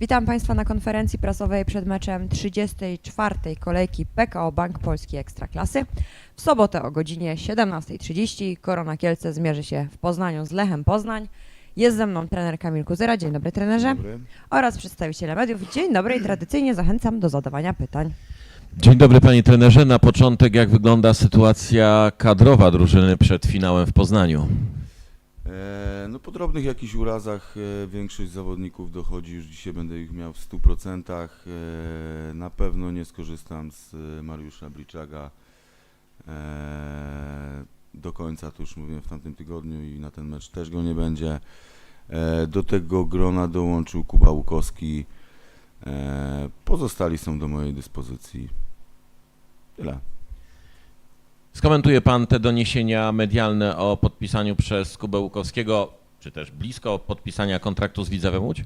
Witam Państwa na konferencji prasowej przed meczem 34. kolejki PKO Bank Polski Ekstraklasy. W sobotę o godzinie 17.30 Korona Kielce zmierzy się w Poznaniu z Lechem Poznań. Jest ze mną trener Kamil Kuzera. Dzień dobry trenerze. Dobry. Oraz przedstawiciele mediów. Dzień dobry i tradycyjnie zachęcam do zadawania pytań. Dzień dobry panie trenerze. Na początek jak wygląda sytuacja kadrowa drużyny przed finałem w Poznaniu? E, no po drobnych jakichś urazach e, większość zawodników dochodzi, już dzisiaj będę ich miał w 100%. E, na pewno nie skorzystam z Mariusza Bliczaga do końca, to już mówiłem w tamtym tygodniu i na ten mecz też go nie będzie. Do tego grona dołączył Kuba Łukowski. Pozostali są do mojej dyspozycji. Tyle. Skomentuje pan te doniesienia medialne o podpisaniu przez Kubę Łukowskiego, czy też blisko podpisania kontraktu z Widzewem Łódź?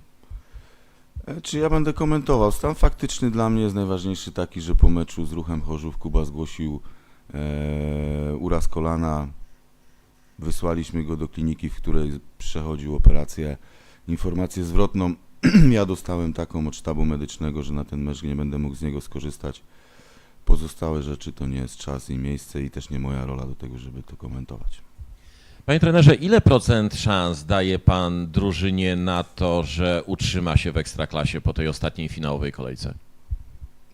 E, Czy ja będę komentował? Stan faktyczny dla mnie jest najważniejszy taki, że po meczu z ruchem Chorzów Kuba zgłosił e, uraz kolana. Wysłaliśmy go do kliniki, w której przechodził operację. Informację zwrotną ja dostałem taką od sztabu medycznego, że na ten mecz nie będę mógł z niego skorzystać. Pozostałe rzeczy to nie jest czas i miejsce i też nie moja rola do tego, żeby to komentować. Panie trenerze, ile procent szans daje pan drużynie na to, że utrzyma się w Ekstraklasie po tej ostatniej finałowej kolejce?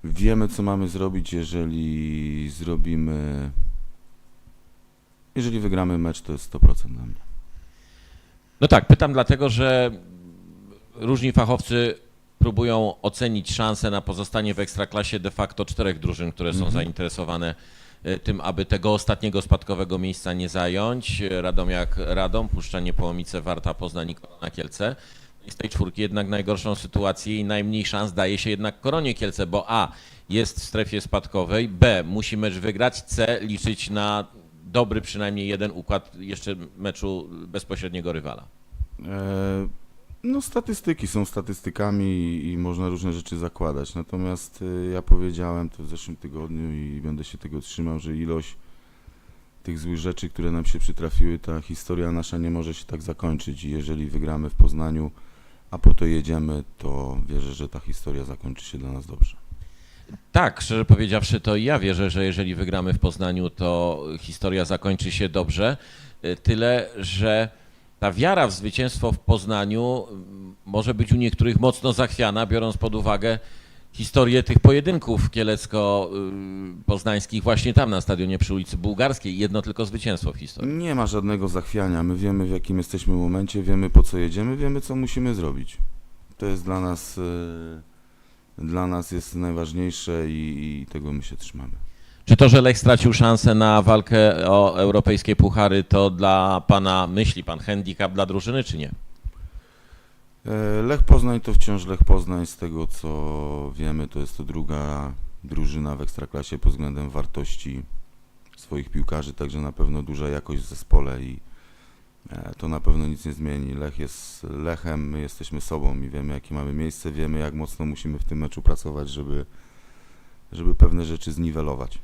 Wiemy, co mamy zrobić, jeżeli zrobimy. Jeżeli wygramy mecz, to jest 100% dla mnie. No tak, pytam dlatego, że różni fachowcy próbują ocenić szanse na pozostanie w Ekstraklasie de facto czterech drużyn, które są Mhm. zainteresowane e, tym, aby tego ostatniego spadkowego miejsca nie zająć. Radomiak Radom, Puszczenie Połomice, Warta, Poznań i Korona Kielce. I z tej czwórki jednak najgorszą sytuację i najmniej szans daje się jednak Koronie Kielce, bo A jest w strefie spadkowej, B musi mecz wygrać, C liczyć na dobry przynajmniej jeden układ jeszcze meczu bezpośredniego rywala. E, No, statystyki są statystykami i, można różne rzeczy zakładać. Natomiast e, ja powiedziałem to w zeszłym tygodniu i będę się tego trzymał, że ilość tych złych rzeczy, które nam się przytrafiły, ta historia nasza nie może się tak zakończyć. I jeżeli wygramy w Poznaniu, a po to jedziemy, to wierzę, że ta historia zakończy się dla nas dobrze. Tak, szczerze powiedziawszy, to ja wierzę, że jeżeli wygramy w Poznaniu, to historia zakończy się dobrze. Y, Tyle, że ta wiara w zwycięstwo w Poznaniu mm, może być u niektórych mocno zachwiana, biorąc pod uwagę historię tych pojedynków kielecko-poznańskich właśnie tam na stadionie przy ulicy Bułgarskiej. Jedno tylko zwycięstwo w historii. Nie ma żadnego zachwiania. My wiemy, w jakim jesteśmy momencie, wiemy po co jedziemy, wiemy co musimy zrobić. To jest dla nas, e, dla nas jest najważniejsze i, i tego my się trzymamy. Czy to, że Lech stracił szansę na walkę o europejskie puchary, to dla pana, myśli pan, handicap dla drużyny, czy nie? E, Lech Poznań to wciąż Lech Poznań. Z tego co wiemy, to jest to druga drużyna w Ekstraklasie pod względem wartości swoich piłkarzy, także na pewno duża jakość w zespole i e, to na pewno nic nie zmieni. Lech jest Lechem, my jesteśmy sobą i wiemy jakie mamy miejsce, wiemy jak mocno musimy w tym meczu pracować, żeby, żeby pewne rzeczy zniwelować.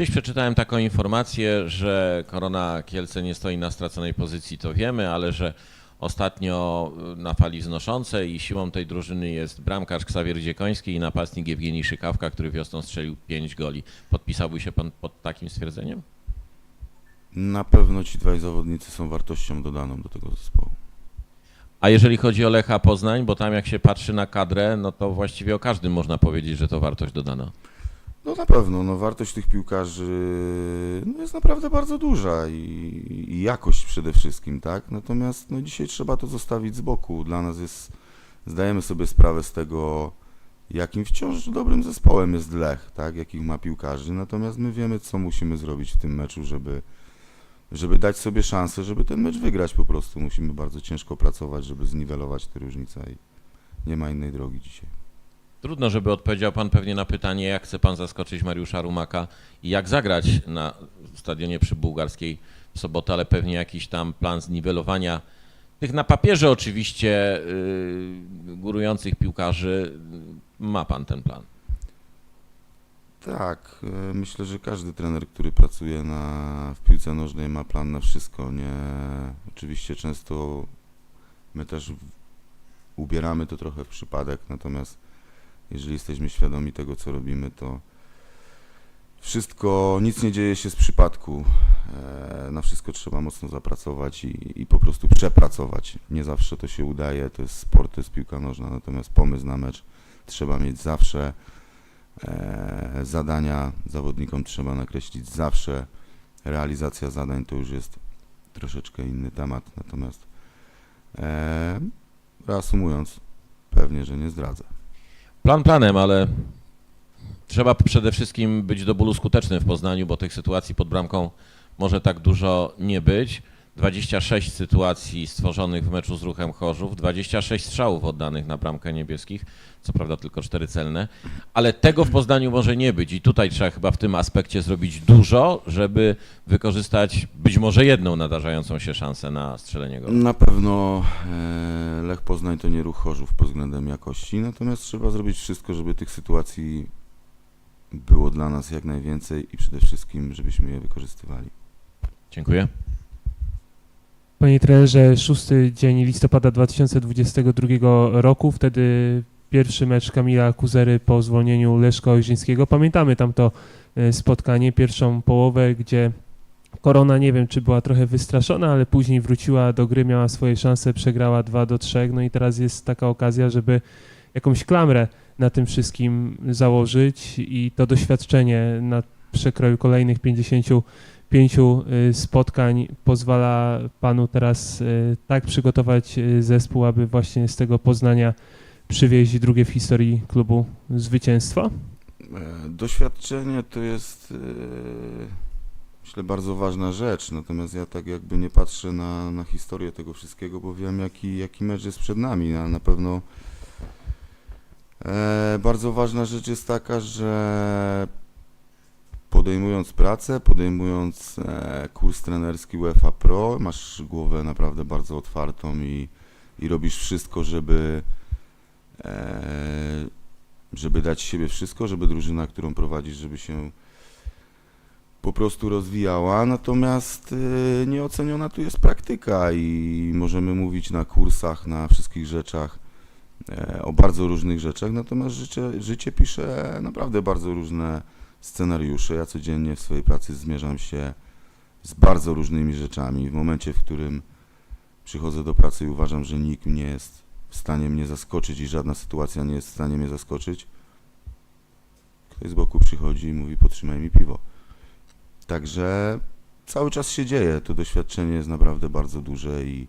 Gdzieś przeczytałem taką informację, że Korona Kielce nie stoi na straconej pozycji, to wiemy, ale że ostatnio na fali wznoszącej i siłą tej drużyny jest bramkarz Ksawier Dziekoński i napastnik Jewgenij Szykawka, który wiosną strzelił 5 goli. Podpisałby się pan pod takim stwierdzeniem? Na pewno ci dwaj zawodnicy są wartością dodaną do tego zespołu. A jeżeli chodzi o Lecha Poznań, bo tam jak się patrzy na kadrę, no to właściwie o każdym można powiedzieć, że to wartość dodana. No na pewno, no wartość tych piłkarzy no, jest naprawdę bardzo duża i, i jakość przede wszystkim, tak? Natomiast no, dzisiaj trzeba to zostawić z boku. Dla nas jest, zdajemy sobie sprawę z tego, jakim wciąż dobrym zespołem jest Lech, tak? Jakich ma piłkarzy. Natomiast my wiemy, co musimy zrobić w tym meczu, żeby, żeby dać sobie szansę, żeby ten mecz wygrać po prostu. Musimy bardzo ciężko pracować, żeby zniwelować te różnice i nie ma innej drogi dzisiaj. Trudno, żeby odpowiedział pan pewnie na pytanie, jak chce pan zaskoczyć Mariusza Rumaka i jak zagrać na stadionie przy Bułgarskiej w sobotę, ale pewnie jakiś tam plan zniwelowania tych na papierze oczywiście yy, górujących piłkarzy. Ma pan ten plan. Tak, e, myślę, że każdy trener, który pracuje na, w piłce nożnej ma plan na wszystko. Nie, oczywiście często my też ubieramy to trochę w przypadek, natomiast jeżeli jesteśmy świadomi tego, co robimy, to wszystko, nic nie dzieje się z przypadku. E, Na wszystko trzeba mocno zapracować i, i po prostu przepracować. Nie zawsze to się udaje, to jest sport, to jest piłka nożna, natomiast pomysł na mecz trzeba mieć zawsze. E, Zadania zawodnikom trzeba nakreślić zawsze. Realizacja zadań to już jest troszeczkę inny temat, natomiast e, reasumując, pewnie, że nie zdradzę. Plan planem, ale trzeba przede wszystkim być do bólu skutecznym w Poznaniu, bo tych sytuacji pod bramką może tak dużo nie być. 26 sytuacji stworzonych w meczu z ruchem Chorzów, 26 strzałów oddanych na bramkę niebieskich, co prawda tylko 4 celne, ale tego w Poznaniu może nie być i tutaj trzeba chyba w tym aspekcie zrobić dużo, żeby wykorzystać być może jedną nadarzającą się szansę na strzelenie gola. Na pewno e, Lech Poznań to nie ruch Chorzów pod względem jakości, natomiast trzeba zrobić wszystko, żeby tych sytuacji było dla nas jak najwięcej i przede wszystkim, żebyśmy je wykorzystywali. Dziękuję. Panie trenerze, 6 dzień listopada 2022 roku, wtedy pierwszy mecz Kamila Kuzery po zwolnieniu Leszka Ojrzyńskiego. Pamiętamy tamto e, spotkanie, pierwszą połowę, gdzie Korona, nie wiem czy była trochę wystraszona, ale później wróciła do gry, miała swoje szanse, przegrała 2 do 3, no i teraz jest taka okazja, żeby jakąś klamrę na tym wszystkim założyć i to doświadczenie na przekroju kolejnych 50 pięciu y, spotkań pozwala panu teraz y, tak przygotować y, zespół, aby właśnie z tego Poznania przywieźć drugie w historii klubu zwycięstwo? E, Doświadczenie to jest, myślę, bardzo ważna rzecz, natomiast ja tak jakby nie patrzę na, na historię tego wszystkiego, bo wiem, jaki, jaki mecz jest przed nami. A na pewno e, bardzo ważna rzecz jest taka, że podejmując pracę, podejmując e, kurs trenerski UEFA Pro, masz głowę naprawdę bardzo otwartą i, i robisz wszystko, żeby e, żeby dać siebie wszystko, żeby drużyna, którą prowadzisz, żeby się po prostu rozwijała, natomiast y, nieoceniona tu jest praktyka i możemy mówić na kursach, na wszystkich rzeczach, e, o bardzo różnych rzeczach, natomiast życie, życie pisze naprawdę bardzo różne scenariusze. Ja codziennie w swojej pracy zmierzam się z bardzo różnymi rzeczami. W momencie, w którym przychodzę do pracy i uważam, że nikt nie jest w stanie mnie zaskoczyć i żadna sytuacja nie jest w stanie mnie zaskoczyć, ktoś z boku przychodzi i mówi potrzymaj mi piwo. Także cały czas się dzieje, to doświadczenie jest naprawdę bardzo duże i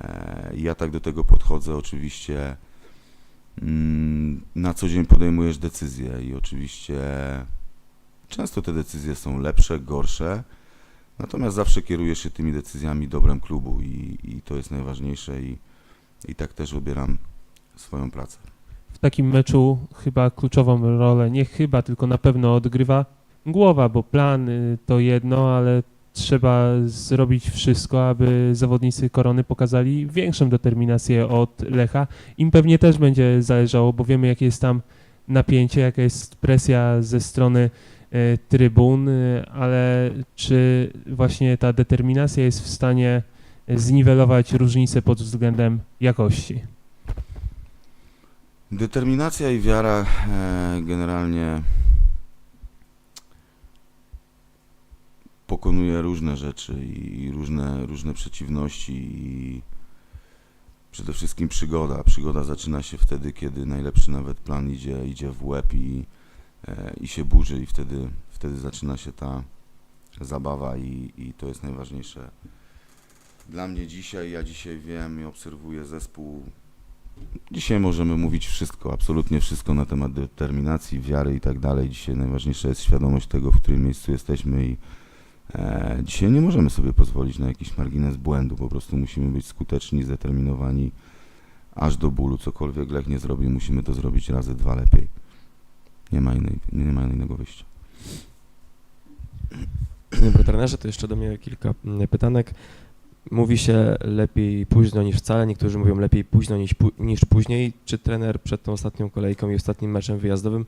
e, ja tak do tego podchodzę oczywiście na co dzień podejmujesz decyzje i oczywiście często te decyzje są lepsze, gorsze, natomiast zawsze kierujesz się tymi decyzjami dobrem klubu i, i to jest najważniejsze i, i tak też odbieram swoją pracę. W takim meczu chyba kluczową rolę, nie chyba, tylko na pewno odgrywa głowa, bo plan to jedno, ale trzeba zrobić wszystko, aby zawodnicy Korony pokazali większą determinację od Lecha. Im pewnie też będzie zależało, bo wiemy jakie jest tam napięcie, jaka jest presja ze strony e, trybun, y, ale czy właśnie ta determinacja jest w stanie zniwelować różnice pod względem jakości? Determinacja i wiara e, generalnie pokonuje różne rzeczy i różne, różne przeciwności i przede wszystkim przygoda. Przygoda zaczyna się wtedy, kiedy najlepszy nawet plan idzie, idzie w łeb i, e, i się burzy i wtedy, wtedy zaczyna się ta zabawa i, i to jest najważniejsze. Dla mnie dzisiaj, ja dzisiaj wiem i obserwuję zespół Dzisiaj możemy mówić wszystko, absolutnie wszystko na temat determinacji, wiary i tak dalej. Dzisiaj najważniejsza jest świadomość tego, w którym miejscu jesteśmy i dzisiaj nie możemy sobie pozwolić na jakiś margines błędu. Po prostu musimy być skuteczni, zdeterminowani, aż do bólu. Cokolwiek Lech nie zrobi, musimy to zrobić razy dwa lepiej. Nie ma, innej, nie ma innego wyjścia. Panie trenerze, to jeszcze do mnie kilka mm, pytanek. Mówi się lepiej późno niż wcale, niektórzy mówią lepiej późno niż, niż później. Czy trener przed tą ostatnią kolejką i ostatnim meczem wyjazdowym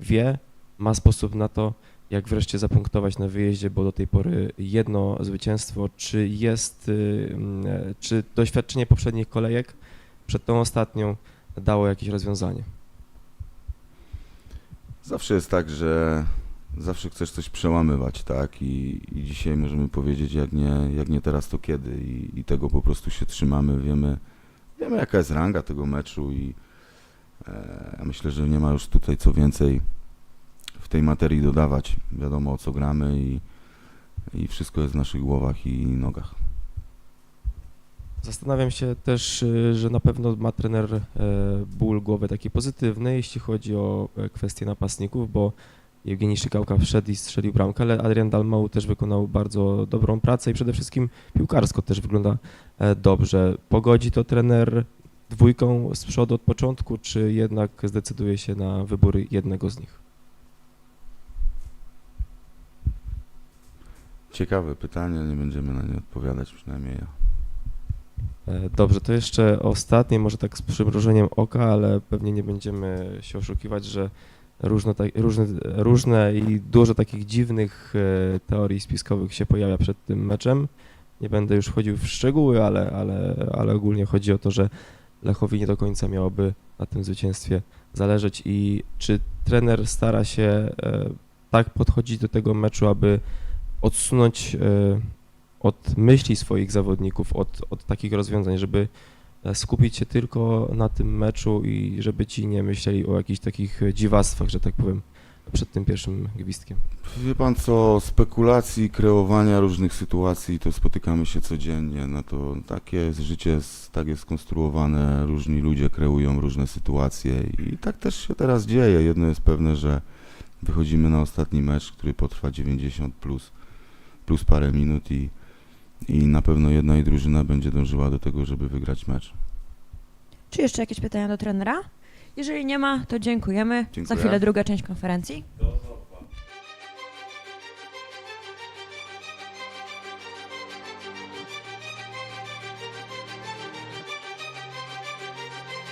wie, ma sposób na to, jak wreszcie zapunktować na wyjeździe, bo do tej pory jedno zwycięstwo, czy jest, y, mm, czy doświadczenie poprzednich kolejek przed tą ostatnią dało jakieś rozwiązanie. Zawsze jest tak, że zawsze chcesz coś przełamywać, tak? I, i dzisiaj możemy powiedzieć, jak nie, jak nie teraz, to kiedy. I, I tego po prostu się trzymamy. Wiemy, wiemy, jaka jest ranga tego meczu i e, myślę, że nie ma już tutaj co więcej w tej materii dodawać. Wiadomo, o co gramy i, i wszystko jest w naszych głowach i nogach. Zastanawiam się też, y, że na pewno ma trener e, ból głowy taki pozytywny, jeśli chodzi o e, kwestie napastników, bo Jewgeni Szykałka wszedł i strzelił bramkę, ale Adrian Dalmau też wykonał bardzo dobrą pracę i przede wszystkim piłkarsko też wygląda e, dobrze. Pogodzi to trener dwójką z przodu od początku, czy jednak zdecyduje się na wybór jednego z nich? Ciekawe pytanie, nie będziemy na nie odpowiadać, przynajmniej ja. E, Dobrze, to jeszcze ostatnie, może tak z przymrużeniem oka, ale pewnie nie będziemy się oszukiwać, że różne, tak- różne, różne i dużo takich dziwnych e, teorii spiskowych się pojawia przed tym meczem. Nie będę już wchodził w szczegóły, ale, ale, ale ogólnie chodzi o to, że Lechowi nie do końca miałoby na tym zwycięstwie zależeć i czy trener stara się e, tak podchodzić do tego meczu, aby odsunąć e, od myśli swoich zawodników, od, od takich rozwiązań, żeby e, skupić się tylko na tym meczu i żeby ci nie myśleli o jakichś takich dziwactwach, że tak powiem, przed tym pierwszym gwizdkiem. Wie pan co, spekulacji, kreowania różnych sytuacji to spotykamy się codziennie, no to takie jest życie, tak jest skonstruowane, różni ludzie kreują różne sytuacje i tak też się teraz dzieje. Jedno jest pewne, że wychodzimy na ostatni mecz, który potrwa 90 plus, plus parę minut i, i na pewno jedna i drużyna będzie dążyła do tego, żeby wygrać mecz. Czy jeszcze jakieś pytania do trenera? Jeżeli nie ma, to dziękujemy. Za Dziękuję. chwilę druga część konferencji.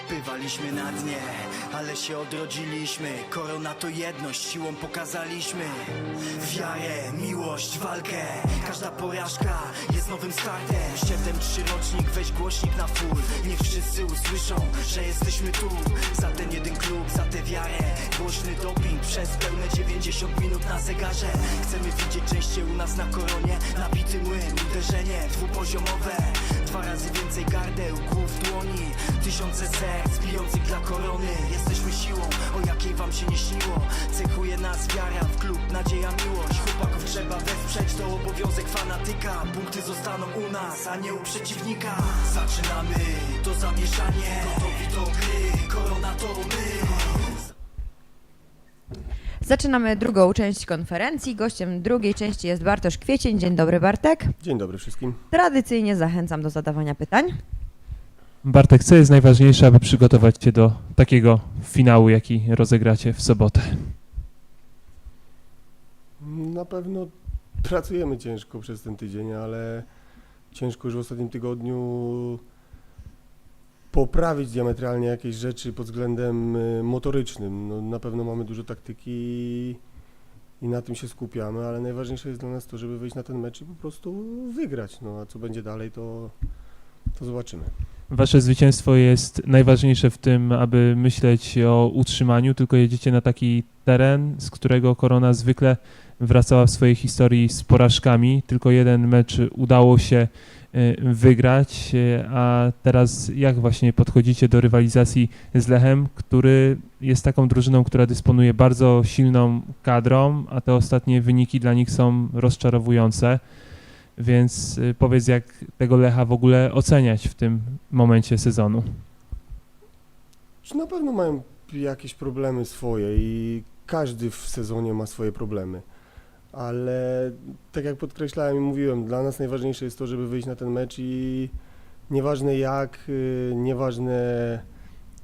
Bywaliśmy na dnie, ale się odrodziliśmy. Korona to jedność, siłą pokazaliśmy. Wiarę, miłość, walkę. Każda porażka jest nowym startem. Ścietem trzyrocznik, weź głośnik na full. Niech wszyscy usłyszą, że jesteśmy tu. Za ten jeden klub, za tę wiarę. Głośny doping przez pełne 90 minut na zegarze. Chcemy widzieć częściej u nas na koronie. Nabity młyn, uderzenie dwupoziomowe Dwa razy więcej gardeł, głów, dłoni Tysiące serc bijących dla korony. Jesteśmy siłą, o jakiej wam się nie śniło. Cechuje nas wiara w klub, nadzieja, miłość. Chłopaków trzeba wesprzeć, to obowiązek fanatyka. Punkty zostaną u nas, a nie u przeciwnika. Zaczynamy to zamieszanie. Gotowi do gry, korona to my Zaczynamy drugą część konferencji. Gościem drugiej części jest Bartosz Kwiecień. Dzień dobry, Bartek. Dzień dobry wszystkim. Tradycyjnie zachęcam do zadawania pytań. Bartek, co jest najważniejsze, aby przygotować się do takiego finału, jaki rozegracie w sobotę? Na pewno pracujemy ciężko przez ten tydzień, ale ciężko już w ostatnim tygodniu poprawić diametralnie jakieś rzeczy pod względem y, motorycznym. No, na pewno mamy dużo taktyki i- na tym się skupiamy, ale najważniejsze jest dla nas to, żeby wyjść na ten mecz i po prostu wygrać. No a co będzie dalej, to, to zobaczymy. Wasze zwycięstwo jest najważniejsze w tym, aby myśleć o utrzymaniu, tylko jedziecie na taki teren, z którego Korona zwykle wracała w swojej historii z porażkami. Tylko jeden mecz udało się y, wygrać, y, a teraz jak właśnie podchodzicie do rywalizacji z Lechem, który jest taką drużyną, która dysponuje bardzo silną kadrą, a te ostatnie wyniki dla nich są rozczarowujące. Więc y, powiedz, jak tego Lecha w ogóle oceniać w tym momencie sezonu? Czy na pewno mają jakieś problemy swoje i każdy w sezonie ma swoje problemy. Ale tak jak podkreślałem i mówiłem, dla nas najważniejsze jest to, żeby wyjść na ten mecz i nieważne jak, y, nieważne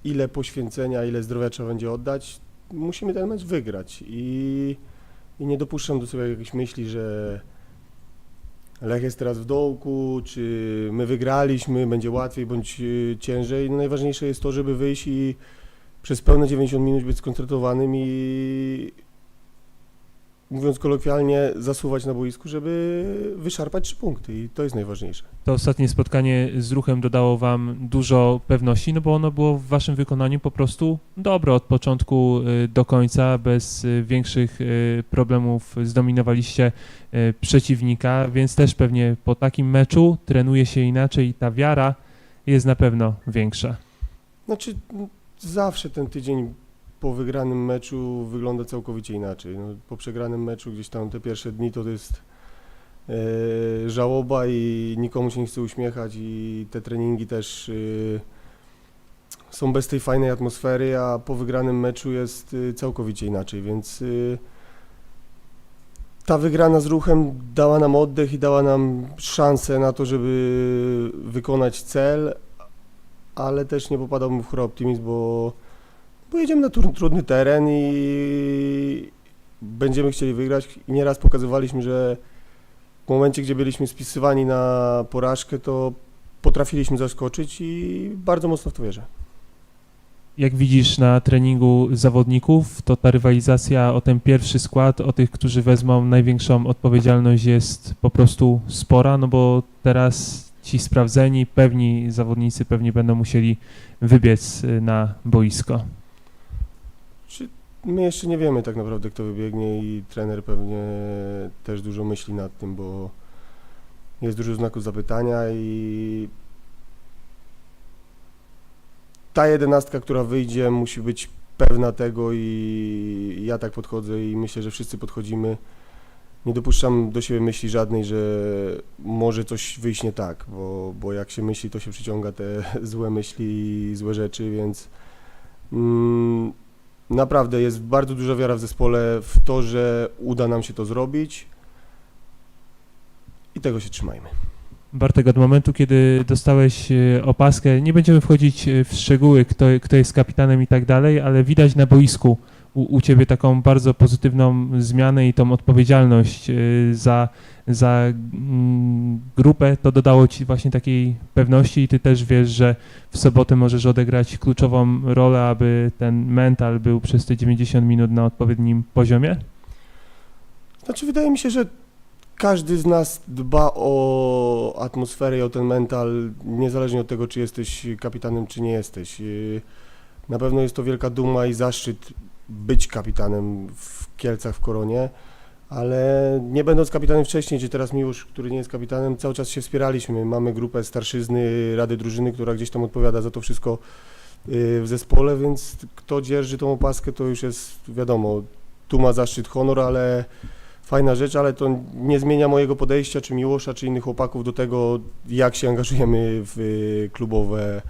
ile poświęcenia, ile zdrowia trzeba będzie oddać, musimy ten mecz wygrać. I, i nie dopuszczam do sobie jakiejś myśli, że Lech jest teraz w dołku, czy my wygraliśmy, będzie łatwiej bądź y, ciężej. No najważniejsze jest to, żeby wyjść i przez pełne 90 minut być skoncentrowanym i, mówiąc kolokwialnie, zasuwać na boisku, żeby wyszarpać trzy punkty i to jest najważniejsze. To ostatnie spotkanie z ruchem dodało wam dużo pewności, no bo ono było w waszym wykonaniu po prostu dobre od początku y, do końca, bez y, większych y, problemów zdominowaliście przeciwnika, więc też pewnie po takim meczu trenuje się inaczej i ta wiara jest na pewno większa. Znaczy, zawsze ten tydzień po wygranym meczu wygląda całkowicie inaczej. No, po przegranym meczu gdzieś tam te pierwsze dni to jest e, żałoba i nikomu się nie chce uśmiechać i te treningi też e, są bez tej fajnej atmosfery, a po wygranym meczu jest e, całkowicie inaczej, więc e, ta wygrana z ruchem dała nam oddech i dała nam szansę na to, żeby wykonać cel, ale też nie popadałbym w chór optymizm, bo, bo jedziemy na tru- trudny teren i będziemy chcieli wygrać. I nieraz pokazywaliśmy, że w momencie, gdzie byliśmy spisywani na porażkę, to potrafiliśmy zaskoczyć i bardzo mocno w to wierzę. Jak widzisz na treningu zawodników, to ta rywalizacja o ten pierwszy skład, o tych, którzy wezmą największą odpowiedzialność jest po prostu spora, no bo teraz ci sprawdzeni, pewni zawodnicy pewnie będą musieli wybiec y, na boisko. My jeszcze nie wiemy tak naprawdę, kto wybiegnie i trener pewnie też dużo myśli nad tym, bo jest dużo znaków zapytania i ta jedenastka, która wyjdzie, musi być pewna tego i ja tak podchodzę i myślę, że wszyscy podchodzimy. Nie dopuszczam do siebie myśli żadnej, że może coś wyjść nie tak, bo, bo jak się myśli, to się przyciąga te złe myśli i złe rzeczy, więc mm, Naprawdę jest bardzo duża wiara w zespole w to, że uda nam się to zrobić i tego się trzymajmy. Bartek, od momentu, kiedy dostałeś y, opaskę, nie będziemy wchodzić y, w szczegóły, kto, kto jest kapitanem i tak dalej, ale widać na boisku u, u ciebie taką bardzo pozytywną zmianę i tą odpowiedzialność y, za, za mm, grupę. To dodało ci właśnie takiej pewności i ty też wiesz, że w sobotę możesz odegrać kluczową rolę, aby ten mental był przez te 90 minut na odpowiednim poziomie? Znaczy wydaje mi się, że każdy z nas dba o atmosferę i o ten mental, niezależnie od tego, czy jesteś kapitanem, czy nie jesteś. Yy, Na pewno jest to wielka duma i zaszczyt być kapitanem w Kielcach, w Koronie, ale nie będąc kapitanem wcześniej, czy teraz Miłosz, który nie jest kapitanem, cały czas się wspieraliśmy. Mamy grupę starszyzny, Rady Drużyny, która gdzieś tam odpowiada za to wszystko yy, w zespole, więc kto dzierży tą opaskę, to już jest wiadomo, tu ma zaszczyt honor, ale fajna rzecz, ale to nie zmienia mojego podejścia, czy Miłosza, czy innych chłopaków do tego, jak się angażujemy w y, klubowe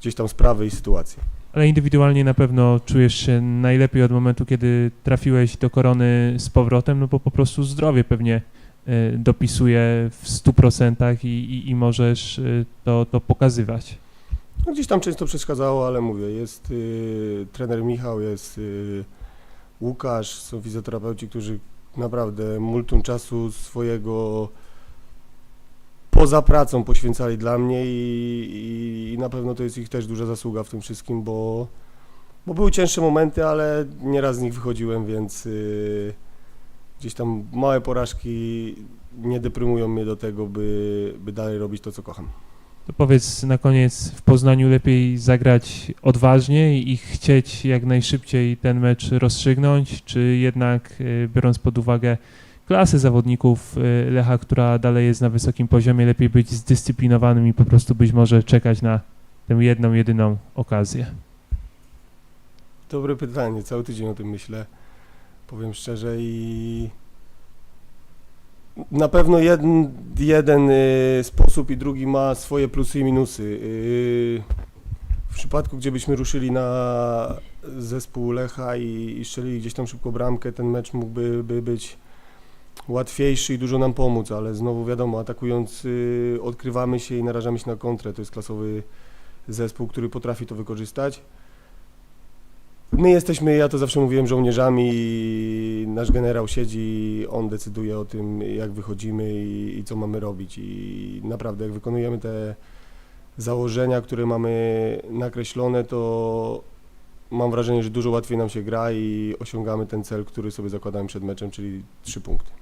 gdzieś tam sprawy i sytuacje. Ale indywidualnie na pewno czujesz się najlepiej od momentu, kiedy trafiłeś do korony z powrotem, no bo po prostu zdrowie pewnie y, dopisuje w 100% i, i, i możesz y, to, to pokazywać. No, gdzieś tam często przeszkadzało, ale mówię, jest y, trener Michał, jest y, Łukasz, są fizjoterapeuci, którzy naprawdę multum czasu swojego poza pracą poświęcali dla mnie i, i, i na pewno to jest ich też duża zasługa w tym wszystkim, bo, bo były cięższe momenty, ale nieraz z nich wychodziłem, więc y, gdzieś tam małe porażki nie deprymują mnie do tego, by, by dalej robić to, co kocham. To powiedz na koniec, w Poznaniu lepiej zagrać odważnie i chcieć jak najszybciej ten mecz rozstrzygnąć, czy jednak y, biorąc pod uwagę klasę zawodników y, Lecha, która dalej jest na wysokim poziomie, lepiej być zdyscyplinowanym i po prostu być może czekać na tę jedną, jedyną okazję? Dobre pytanie, cały tydzień o tym myślę, powiem szczerze i na pewno jeden, jeden y, sposób i drugi ma swoje plusy i minusy. Y, w przypadku, gdzie byśmy ruszyli na zespół Lecha i, i strzelili gdzieś tam szybko bramkę, ten mecz mógłby by być łatwiejszy i dużo nam pomóc, ale znowu wiadomo, atakując y, odkrywamy się i narażamy się na kontrę. To jest klasowy zespół, który potrafi to wykorzystać. My jesteśmy, ja to zawsze mówiłem, żołnierzami i nasz generał siedzi, on decyduje o tym, jak wychodzimy i, i co mamy robić. I naprawdę, jak wykonujemy te założenia, które mamy nakreślone, to mam wrażenie, że dużo łatwiej nam się gra i osiągamy ten cel, który sobie zakładałem przed meczem, czyli trzy punkty.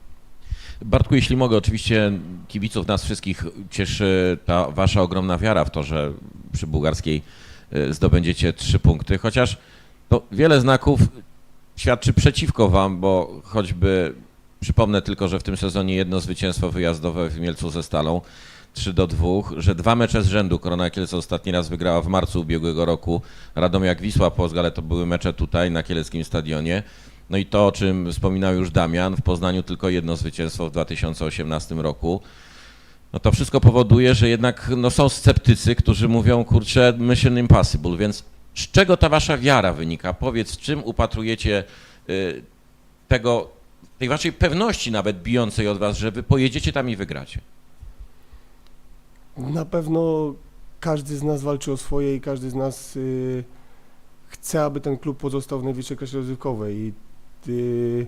Bartku, jeśli mogę, oczywiście kibiców nas wszystkich cieszy ta wasza ogromna wiara w to, że przy bułgarskiej y, zdobędziecie trzy punkty, chociaż no, wiele znaków świadczy przeciwko wam, bo choćby przypomnę tylko, że w tym sezonie jedno zwycięstwo wyjazdowe w Mielcu ze Stalą 3 do 2, że dwa mecze z rzędu. Korona Kielce ostatni raz wygrała w marcu ubiegłego roku, Radomiak Wisła Płock, ale to były mecze tutaj na Kieleckim Stadionie. No i to, o czym wspominał już Damian, w Poznaniu tylko jedno zwycięstwo w 2018 roku. No to wszystko powoduje, że jednak no, są sceptycy, którzy mówią, kurczę, mission impossible, więc z czego ta wasza wiara wynika? Powiedz, czym upatrujecie y, tego, tej waszej pewności nawet bijącej od was, że wy pojedziecie tam i wygracie? Na pewno każdy z nas walczy o swoje i każdy z nas y, chce, aby ten klub pozostał w najwyższej klasie rozrywkowej. I y,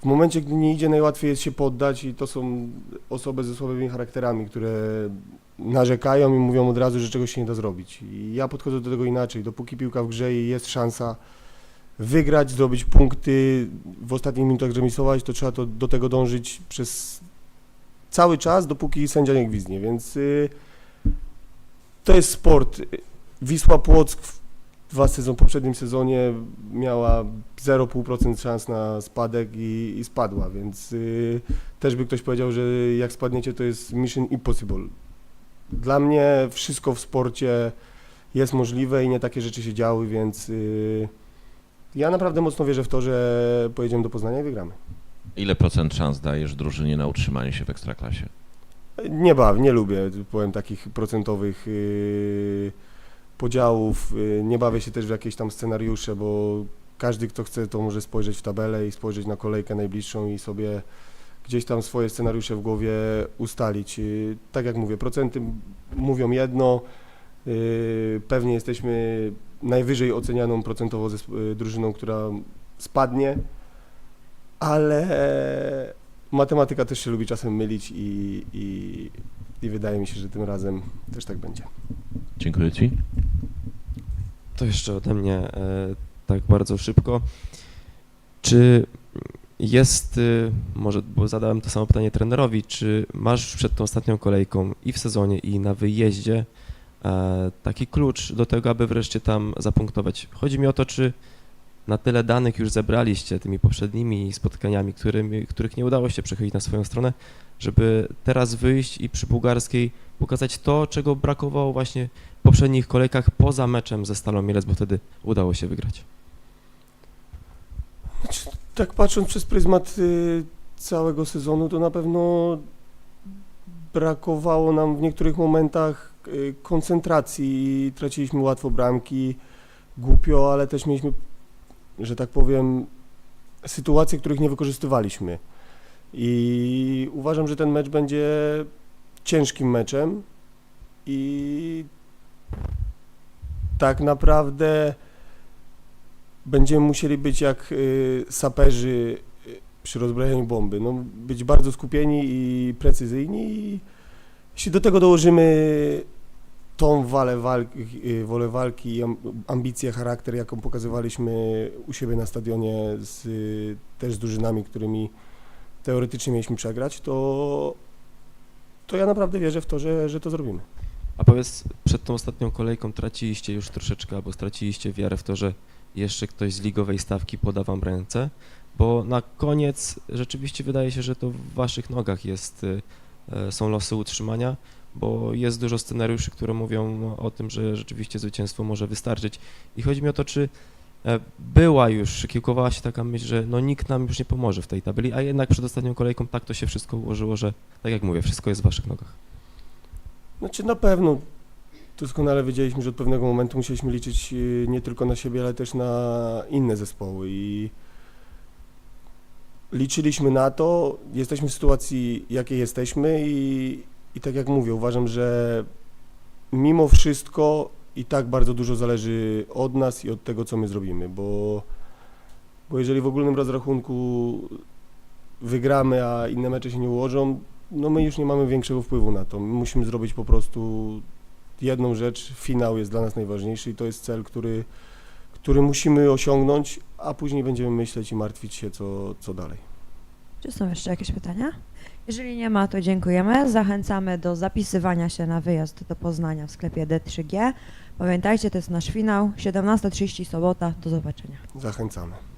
w momencie, gdy nie idzie, najłatwiej jest się poddać i to są osoby ze słabymi charakterami, które narzekają i mówią od razu, że czegoś się nie da zrobić. I ja podchodzę do tego inaczej. Dopóki piłka w grze i jest szansa wygrać, zdobyć punkty, w ostatnich minutach remisować, to trzeba to, do tego dążyć przez cały czas, dopóki sędzia nie gwizdnie, więc y, to jest sport. Wisła Płock dwa sezon, poprzednim sezonie miała 0,5% szans na spadek i, i spadła, więc y, też by ktoś powiedział, że jak spadniecie to jest mission impossible. Dla mnie wszystko w sporcie jest możliwe i nie takie rzeczy się działy, więc y, ja naprawdę mocno wierzę w to, że pojedziemy do Poznania i wygramy. Ile procent szans dajesz drużynie na utrzymanie się w Ekstraklasie? Nie baw, nie lubię, powiem, takich procentowych yy, podziałów. Yy, nie bawię się też w jakieś tam scenariusze, bo każdy, kto chce, to może spojrzeć w tabelę i spojrzeć na kolejkę najbliższą i sobie gdzieś tam swoje scenariusze w głowie ustalić. Yy, tak jak mówię, procenty mówią jedno. Yy, pewnie jesteśmy najwyżej ocenianą procentowo drużyną, która spadnie, ale matematyka też się lubi czasem mylić i, i, i wydaje mi się, że tym razem też tak będzie. Dziękuję ci. To jeszcze ode mnie e, tak bardzo szybko. Czy jest, y, może, bo zadałem to samo pytanie trenerowi, czy masz przed tą ostatnią kolejką i w sezonie, i na wyjeździe e, taki klucz do tego, aby wreszcie tam zapunktować? Chodzi mi o to, czy na tyle danych już zebraliście tymi poprzednimi spotkaniami, którymi, których nie udało się przechylić na swoją stronę, żeby teraz wyjść i przy bułgarskiej pokazać to, czego brakowało właśnie poprzednich kolejkach poza meczem ze Stalą Mielec, bo wtedy udało się wygrać. Znaczy, tak patrząc przez pryzmat y, całego sezonu, to na pewno brakowało nam w niektórych momentach y, koncentracji traciliśmy łatwo bramki, głupio, ale też mieliśmy, że tak powiem, sytuacje, których nie wykorzystywaliśmy. I uważam, że ten mecz będzie ciężkim meczem i tak naprawdę będziemy musieli być jak y, saperzy y, przy rozbrojeniu bomby. No, być bardzo skupieni i precyzyjni i jeśli do tego dołożymy tą walę walki, y, wolę walki ambicję, charakter, jaką pokazywaliśmy u siebie na stadionie z, też z drużynami, którymi teoretycznie mieliśmy przegrać, to, to ja naprawdę wierzę w to, że, że to zrobimy. A powiedz, przed tą ostatnią kolejką traciliście już troszeczkę, albo straciliście wiarę w to, że jeszcze ktoś z ligowej stawki poda wam ręce, bo na koniec rzeczywiście wydaje się, że to w waszych nogach jest, y, e, są losy utrzymania, bo jest dużo scenariuszy, które mówią o tym, że rzeczywiście zwycięstwo może wystarczyć. I chodzi mi o to, czy e, była już, kiełkowała się taka myśl, że no nikt nam już nie pomoże w tej tabeli, a jednak przed ostatnią kolejką tak to się wszystko ułożyło, że tak jak mówię, wszystko jest w waszych nogach. Znaczy na pewno doskonale wiedzieliśmy, że od pewnego momentu musieliśmy liczyć y, nie tylko na siebie, ale też na inne zespoły i liczyliśmy na to, jesteśmy w sytuacji jakiej jesteśmy i, i tak jak mówię, uważam, że mimo wszystko i tak bardzo dużo zależy od nas i od tego, co my zrobimy, bo, bo jeżeli w ogólnym rozrachunku wygramy, a inne mecze się nie ułożą, no my już nie mamy większego wpływu na to. My musimy zrobić po prostu jedną rzecz. Finał jest dla nas najważniejszy i to jest cel, który, który musimy osiągnąć, a później będziemy myśleć i martwić się, co, co dalej. Czy są jeszcze jakieś pytania? Jeżeli nie ma, to dziękujemy. Zachęcamy do zapisywania się na wyjazd do Poznania w sklepie D3G. Pamiętajcie, to jest nasz finał. 17.30 sobota. Do zobaczenia. Zachęcamy.